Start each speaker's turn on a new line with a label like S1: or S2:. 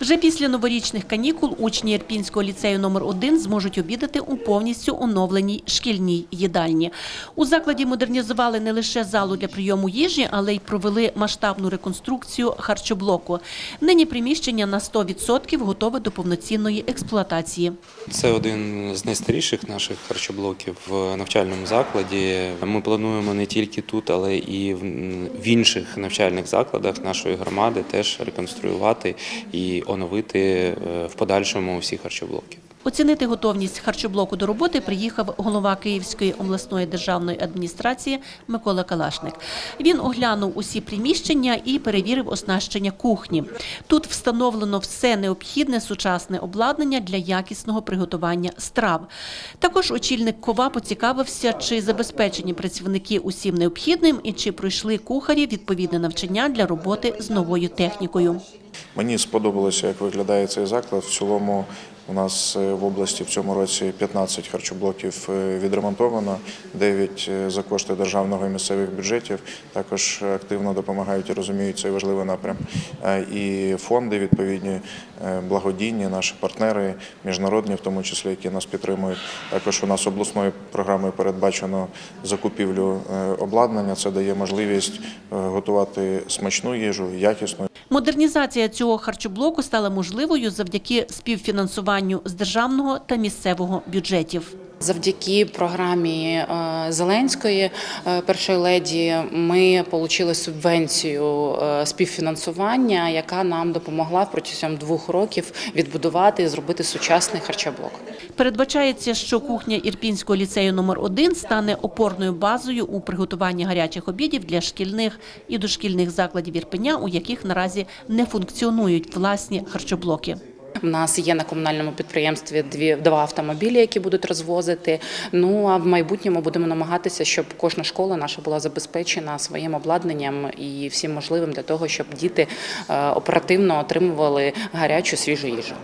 S1: Вже після новорічних канікул учні Ірпінського ліцею номер 1 зможуть обідати у повністю оновленій шкільній їдальні. У закладі модернізували не лише залу для прийому їжі, але й провели масштабну реконструкцію харчоблоку. Нині приміщення на 100% готове до повноцінної експлуатації.
S2: Це один з найстаріших наших харчоблоків в навчальному закладі. Ми плануємо не тільки тут, але і в інших навчальних закладах нашої громади теж реконструювати і оновити е, в подальшому всі харчоблоки.
S1: Оцінити готовність харчоблоку до роботи приїхав голова Київської обласної державної адміністрації Микола Калашник. Він оглянув усі приміщення і перевірив оснащення кухні. Тут встановлено все необхідне сучасне обладнання для якісного приготування страв. Також очільник кова поцікавився, чи забезпечені працівники усім необхідним і чи пройшли кухарі відповідне навчання для роботи з новою технікою.
S3: Мені сподобалося, як виглядає цей заклад. В цілому у нас е, в області в цьому році 15 харчоблоків е, відремонтовано, 9 е, за кошти державного і місцевих бюджетів. Також активно допомагають і розуміють цей важливий напрям. І фонди відповідні, благодійні, наші партнери, міжнародні, в тому числі, які нас підтримують. Також у нас обласною програмою передбачено закупівлю обладнання. Це дає можливість готувати смачну їжу, якісну.
S1: Модернізація цього харчоблоку стала можливою завдяки співфінансуванню з державного та місцевого бюджетів.
S4: Завдяки програмі е, Зеленської е, першої леді ми отримали субвенцію е, співфінансування, яка нам допомогла протягом двох років відбудувати і зробити сучасний харчоблок.
S1: Передбачається, що кухня Ірпінського ліцею номер 1 стане опорною базою у приготуванні гарячих обідів для шкільних і дошкільних закладів Ірпеня, у яких наразі не функціонують власні харчоблоки.
S4: У нас є на комунальному підприємстві дві два автомобілі, які будуть розвозити. Ну а в майбутньому будемо намагатися, щоб кожна школа наша була забезпечена своїм обладнанням і всім можливим для того, щоб діти е, оперативно отримували гарячу свіжу їжу.